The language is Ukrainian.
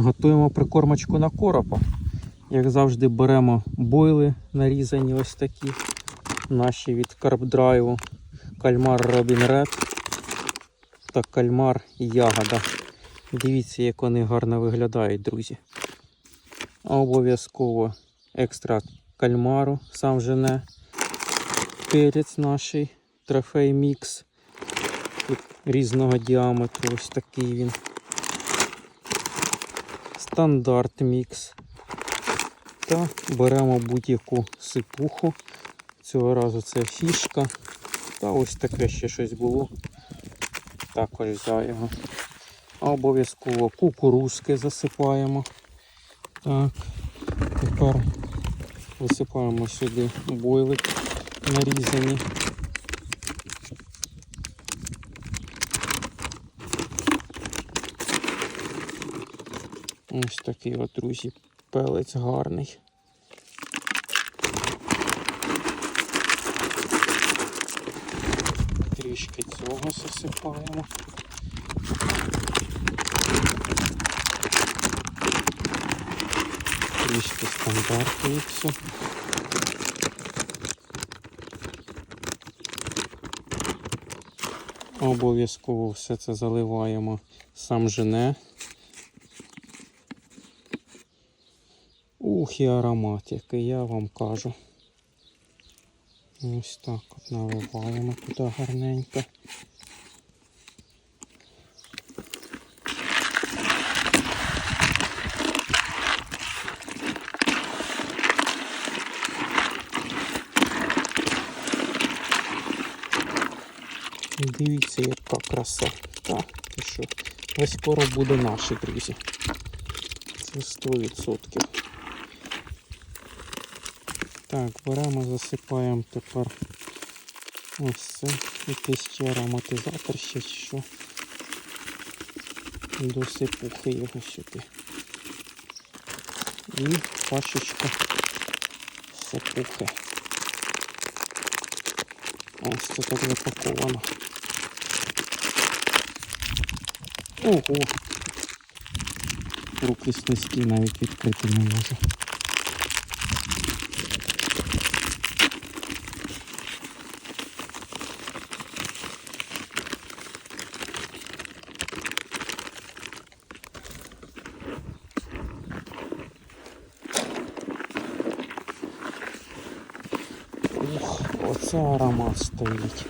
Готуємо прикормочку на коропа. Як завжди, беремо бойли нарізані ось такі. Наші від карбдрайву. Кальмар Робін Ред та кальмар Ягода. Дивіться, як вони гарно виглядають, друзі. Обов'язково екстракт кальмару, сам жене. Перець наш, трофей мікс. Різного діаметру, ось такий він. Стандарт мікс. Та беремо будь-яку сипуху. Цього разу це фішка. Та ось таке ще щось було. Також його. Обов'язково кукурузки засипаємо. Так, тепер висипаємо сюди бойлик нарізані. Ось такий от, друзі, пелець гарний. Трішки цього засипаємо. Трішки стандарту міксу. Обов'язково все це заливаємо сам жене. Ух, і аромат, який я вам кажу. Ось так от наливаємо туди гарненько. Дивіться, яка краса. Так, і що? Ось скоро буде наші, друзі. Це 100%. Так, беремо, засипаємо тепер ось це. Якийсь ще ароматизатор ще що. До сипухи його сюди. І пачечка сипухи. Ось це так запаковано. Ого! Руки слизькі навіть відкрити не можу. Ух, оце аромат стоїть.